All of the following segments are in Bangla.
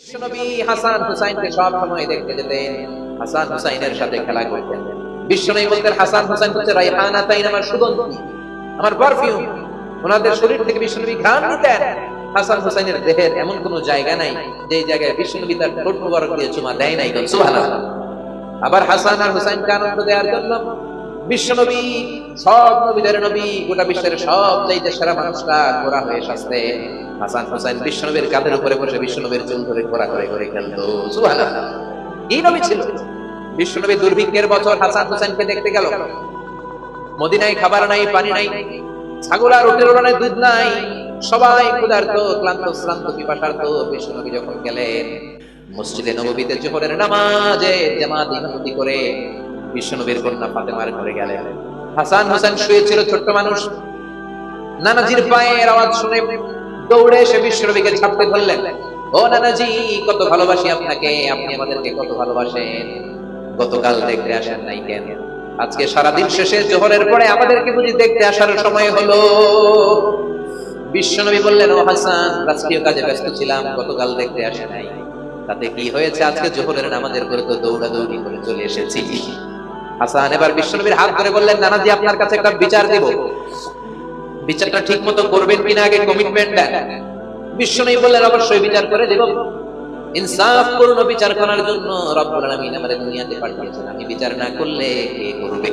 বিশ্বনবী সব আবার হাসান আর আনন্দ দেওয়ার জন্য বিশ্বনবী, সব নবীদের নবী, গোটা বিশ্বের সব চাইতে সেরা মানুষরা ঘোরা হয়ে সাজতে হাসান হুসাইন বিশ্বনবীর কাঁধের উপরে বসে বিশ্বনবীর চুল ধরে ঘোরা করে করে খেলতো। সুবহানাল্লাহ। এই নবী ছিল। বিশ্বনবী দুর্ভিক্ষের বছর হাসান হুসাইনকে দেখতে গেল। মদিনায় খাবার নাই, পানি নাই, ছাগল আর উটের ওড়ানে দুধ নাই। সবাই ক্ষুধার্ত, ক্লান্ত, শ্রান্ত, পিপাসার্ত বিশ্বনবী যখন গেলেন, মসজিদে নববীতে জোহরের নামাজে জামাত ইমামতি করে বিশ্বনবীর কন্যা ফাতেমার ঘরে গেলেন। হাসান হোসেন শুয়েছিল ছোট্ট মানুষ। নানাজির পায়ের আওয়াজ শুনে দৌড়ে এসে বিশ্বনবীকে ছাপতে ধরলেন। ও নানাজি, কত ভালোবাসি আপনাকে, আপনি আমাদেরকে কত ভালোবাসেন। গতকাল দেখতে আসেন নাই কেন? আজকে সারাদিন শেষে জোহরের পরে আমাদেরকে বুঝি দেখতে আসার সময় হলো। বিশ্বনবী বললেন, ও হাসান রাজকীয় কাজে ব্যস্ত ছিলাম, গতকাল দেখতে আসে নাই। তাতে কি হয়েছে? আজকে জোহরের নামাজের করে তো দৌড়াদৌড়ি করে চলে এসেছি। হাসান এবার বিশ্বনবীর হাত ধরে বললেন, নানাজি, আপনার কাছে একটা বিচার দেব। বিচারটা ঠিক মতো করবেন কিনা আগে কমিটমেন্ট দেন বিশ্বনবী বললেন, অবশ্যই বিচার করে দেব। ইনসাফ পূর্ণ বিচার করার জন্য। রব্বুল আলামিন আমাদের দুনিয়াতে পাঠিয়েছেন। আমি বিচার না করলে কে করবে?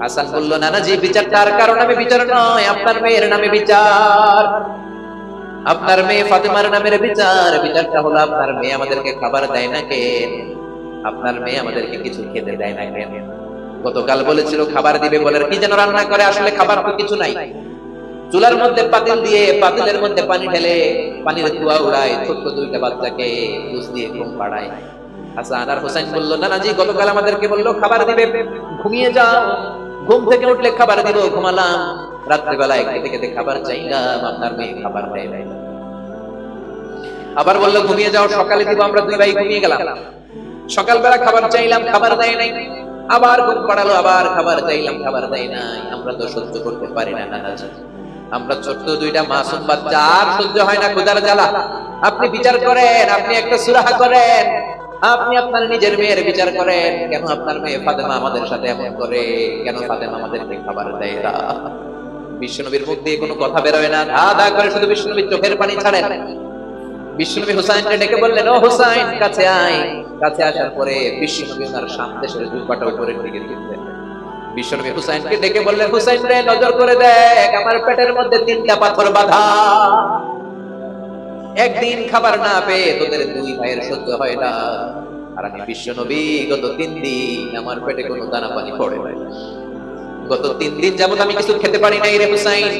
হাসান বলল, নানাজি বিচার তার কারণ আমি বিচার নয়, আপনার মেয়ের নামে বিচার। আপনার মেয়ে ফাতেমার নামের বিচার। বিচারটা হলো, আপনার মেয়ে আমাদেরকে খাবার দেয় না কেন? আপনার মেয়ে আমাদেরকে কিছু খেতে দেয় না কেন? গতকাল বলেছিল, খাবার দিবে বলে কি যেন রান্না করে, আসলে খাবার তো কিছু নাই। চুলার মধ্যে পাতিল দিয়ে পাতিলের মধ্যে পানি ঢেলে পানির ধোয়া উড়ায়, ছোট্ট দুইটা বাচ্চাকে দুধ দিয়ে ঘুম পাড়ায়। হাসান আর হোসেন বলল, নানাজি, গতকাল আমাদেরকে বলল, খাবার দিবে, ঘুমিয়ে যাও। ঘুম থেকে উঠলে খাবার দিব, ঘুমালাম। রাত্রিবেলায় খেতে খেতে খাবার চাইলাম, আপনার মেয়ে খাবার দেয় নাই। আবার বলল, ঘুমিয়ে যাও, সকালে দিব, আমরা দুই ভাই ঘুমিয়ে গেলাম। সকালবেলা খাবার চাইলাম, খাবার দেয় নাই। আবার ঘুম পাড়ালো, আবার খাবার চাইলাম, খাবার দেয় নাই। আমরা তো সহ্য করতে পারি না, নানাজি। আমরা ছোট্ট দুইটা মাসুম বাচ্চা, আর সহ্য হয় না ক্ষুদার জ্বালা। আপনি বিচার করেন, আপনি একটা সুরাহা করেন। আপনি আপনার নিজের মেয়ের বিচার করেন, কেন আপনার মেয়ে ফাতেমা আমাদের সাথে এমন করে? কেন ফাতেমা আমাদেরকে খাবার দেয় না? বিশ্বনবীর মুখ দিয়ে কোনো কথা বেরোয় না। ধা ধা করে শুধু বিশ্বনবীর চোখের পানি ছাড়েন। বিশ্বনবী হুসাইনকে ডেকে বললেন, ও হুসাইন, কাছে আয়। কাছে আসার পরে বিশ্বনবী ওনার সামনে এসে দুই পাটা উপরের দিকে দিলেন বিশ্বনবী হুসাইনকে ডেকে বললেন, হুসাইন রে, নজর করে দেখ, আমার পেটের মধ্যে তিনটা পাথর বাঁধা। একদিন খাবার না পেয়ে তোদের দুই ভাইয়ের সহ্য হয় না। আর আমি বিশ্বনবী, গত তিন দিন আমার পেটে কোনো দানা পানি পড়ে নাই। গত তিন দিন যাবত আমি কিছু খেতে পারি নাই রে হুসাইন।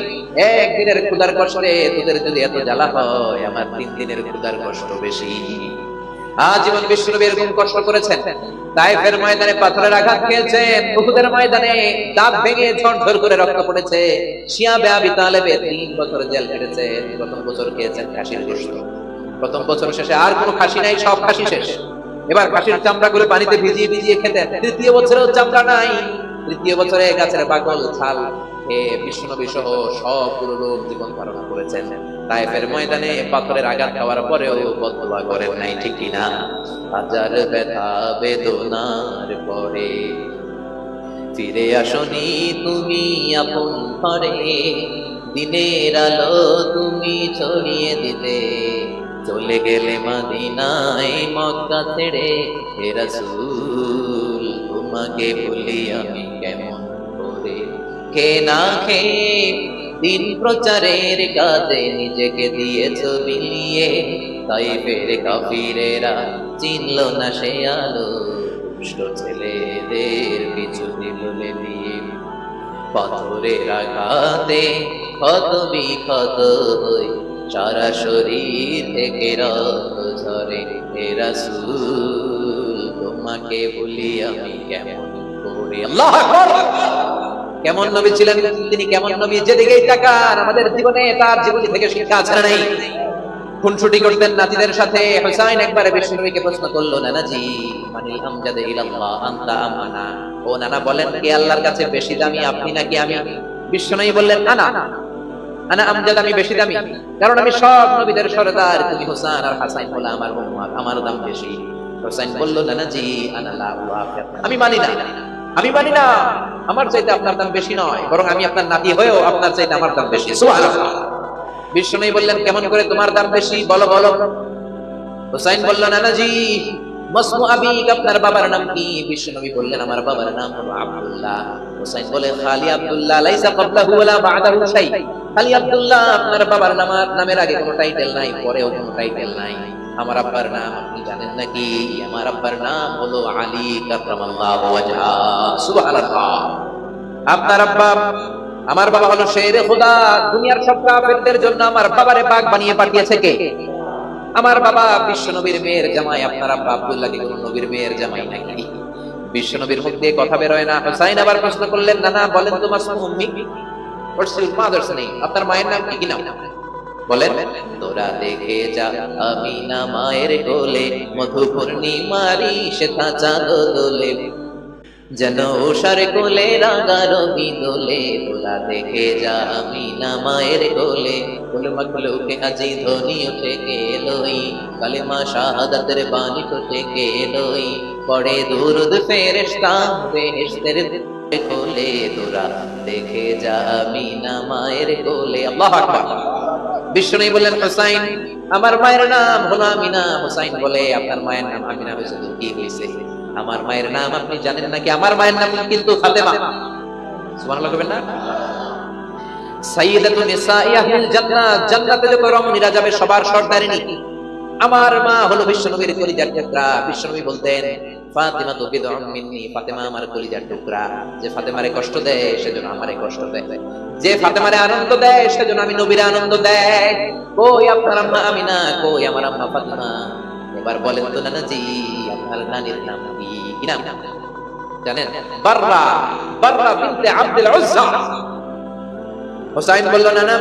একদিনের ক্ষুদার কষ্টে তোদের যদি এত জ্বালা হয়, আমার তিন দিনের ক্ষুদার কষ্ট বেশি। আজীবন বিশ্বনবী এরকম কষ্ট করেছেন। তাইফের ময়দানে পাথরের আঘাত খেয়েছেন উহুদের ময়দানে দাঁত ভেঙে ঝরঝর করে রক্ত পড়েছে। শিয়া বেআবি তালেবে তিন বছর জেল কেটেছেন প্রথম বছর খেয়েছেন খাসির গোশত। প্রথম বছর শেষে আর কোনো খাসি নাই, সব খাসি শেষ। এবার খাসির চামড়া গুলো পানিতে ভিজিয়ে ভিজিয়ে খেতেন। তৃতীয় বছরেও চামড়া নাই। তৃতীয় বছরে গাছের পাগল ছাল বিষ্ণুনবী সহ সবগুলো লোক জীবন ধারণ করেছেন। তাইফের ময়দানে পাথরের আঘাত খাওয়ার পরেও বদলা করেন নাই, ঠিক কিনা হাজার ব্যথা, বেদনার পরে। ফিরে আসনি তুমি আপন ঘরে, দিনের আলো তুমি ছড়িয়ে দিতে চলে গেলে মাদিনায় মক্কা ছেড়ে রাসূল, তোমাকে বলি আমি কেমন খে না খেয়ে দিন প্রচারের কাজে নিজেকে দিয়েছ বিলিয়ে। তাই ফের কাফিরেরা চিনল না সে আলো। ছেলেদের পিছু বলে দিয়ে। পাথরের আঘাতে ক্ষত বিক্ষত হই। সারা শরীর থেকে রক্ত ঝরে হে রাসূল, তোমাকে বলি আমি কেমন করে? আল্লাহ কেমন নবী ছিলেন? তিনি কেমন নবী? যেদিকেই তাকান আমাদের জীবনে তার জীবনী থেকে শিক্ষা আছে নাই? খুনসুটি করতেন নাতিদের সাথে। হুসাইন একবারে প্রশ্ন করল নানাজি মানিল আমজাদে ইলাল্লাহ আনতা আমানা ও নানা বলেন কে আল্লাহর কাছে বেশি দামি আপনি নাকি আমি? বললেন না না আনা আমজাদ আমি বেশি দামি। কারণ আমি সব নবীদের সরদার তুমি হোসেন আর হাসাইন বলে আমার আমার দাম বেশি। হোসেন বলল নানা জি আনা লা আমি মানি না। আমি মানি না। আমার চাইতে আপনার দাম বেশি নয়, বরং আমি আপনার নাতি হয়েও আপনার চাইতে আমার দাম বেশি। বিষ্ণু বললেন, কেমন করে তোমার দাম বেশি? বলো বলো। হুসাইন বলল, নানাজি আপনার বাবার নামের আগে কোনো টাইটেল নাই, পরেও কোনো টাইটেল নাই। আমার আব্বার নাম, আপনি জানেন নাকি? আমার আব্বার নাম হলো আলী আপনার আব্বা, আমার বাবা হলো শেরে খোদা। দুনিয়ার সব কাফেরদের জন্য আমার বাবারে পাক বানিয়ে পাঠিয়েছে কে? আমার বাবা বিশ্ব নবীর মেয়ের জামাই। আপনার আব্বা আব্দুল্লাহ কি কোন নবীর মেয়ের জামাই নাকি? বিশ্ব নবীর মুখ দিয়ে কথা বেরোয় না। হুসাইন আবার প্রশ্ন করলেন না না বলেন তো Masum Ummi your mother's name? আপনার মায়ের নাম কি কি নাম? বলেন, তোরা দেখে যা আমি না মায়ের কোলে মধু পূর্ণিমারি সেথা চাঁদ দোলে যেন ওষার কোলে রাঙা রবি দোলে, তোরা দেখে যা আমি না মায়ের কোলে। কুল মখলুকে আজি ধ্বনি উঠে কে লই, কালিমা শাহাদাতের বাণী উঠে কে লই। পড়ে দুরুদ ফেরেশতা বেহেশতের কোলে, তোরা দেখে যা আমি না মায়ের কোলে। আল্লাহু আকবার। বিষ্ণু বললেন, হুসাইন, আমার মায়ের নাম হলো আমিনা। হুসাইন বলে, আপনার মায়ের নাম আমিনা হয়েছে, তো কি হয়েছে? আমার মায়ের নাম আপনি জানেন নাকি? আমার মায়ের নাম কিন্তু ফাতেমা। সুবহানাল্লাহ কইবেন না? সাইয়্যিদাতু নিসাই আহলিল জান্নাত জান্নাতে যে রমণীরা যাবে সবার সর্দারিনী। আমার মা হলো বিশ্বনবীর কলিজার টুকরা বিশ্বনবী বলতেন ফাতিমা তো বিদউম মিন্নি, ফাতেমা আমার কলিজার টুকরা। যে ফাতেমারে কষ্ট দেয়, সেজন্য আমারে কষ্ট দেয়। যে ফাতেমারে আনন্দ দেয়, সেজন্য আমি নবীরে আনন্দ দেয়। কই আপনার আম্মা আমিনা, কই আমার আম্মা ফাতেমা? এবার বলেন তো নানাজি, আপনার নানির নাম কি? কি নাম? জানেন? বাররা বাররা বিনতে আব্দুল উজ্জা। হোসাইন বলল, নানা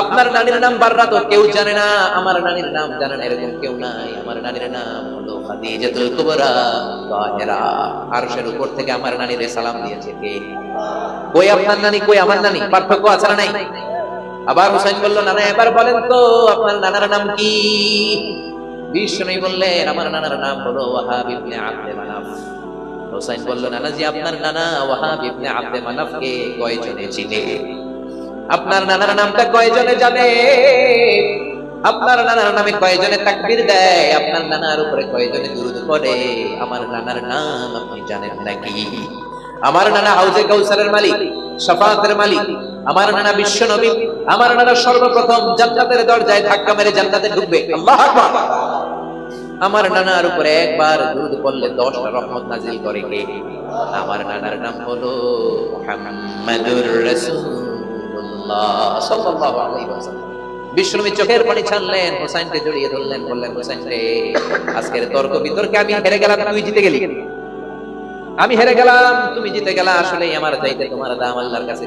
আপনার নানির নাম বাররা তো কেউ জানে না, আমার নানির নাম জানে না, এরকম কেউ নাই। আমার নানির নাম হলো খাদিজাতুল কুবরা, তাহেরা। আরশের উপর থেকে আমার নানিরে সালাম দিয়েছে কে? কই আপনার নানি, কই আমার নানি? পার্থক্য আছে না নাই? আবার হোসেন বলল নানা এবার বলেন তো, আপনার নানার নাম কি? বিশ্ব বিষ্ণু বললেন, আমার নানার নাম হলো ওয়াহাব ইবনে আব্দে মানাফ। হোসেন বলল নানা জি আপনার নানা ওয়াহাব ইবনে আব্দে মানাফকে কয়জনে চিনে? আপনার নানার নামটা কয়জনে জানে? আপনার নানার নামে কয়জনে তাকবীর দেয়? আপনার নানার উপরে কয়জনে দুরুদ পড়ে? আমার নানার নাম আপনি জানেন নাকি? আমার নানা হাউজে কাউসারের মালিক, শাফাতের মালিক, আমার নানা বিশ্ব নবী, আমার নানা সর্বপ্রথম জান্নাতের দরজায় ধাক্কা মেরে জান্নাতে ঢুকবে। আল্লাহু আকবার! আমার নানার উপরে একবার দুরুদ পড়লে দশটা রহমত নাজিল করে কে? আমার নানার নাম হলো মুহাম্মাদুর রাসূলুল্লাহ সাল্লাল্লাহু আলাইহি ওয়াসাল্লাম। বিষ্ণুবী চোখের পানি ছাড়লেন, হোসাইনকে জড়িয়ে ধরলেন, বললেন হোসাইন রে আজকের তর্ক বিতর্কে আমি হেরে গেলাম, তুই জিতে গেলি। আমি হেরে গেলাম, তুমি জিতে গেলা আসলে আমার চাইতে তোমার দাম আল্লাহর কাছে।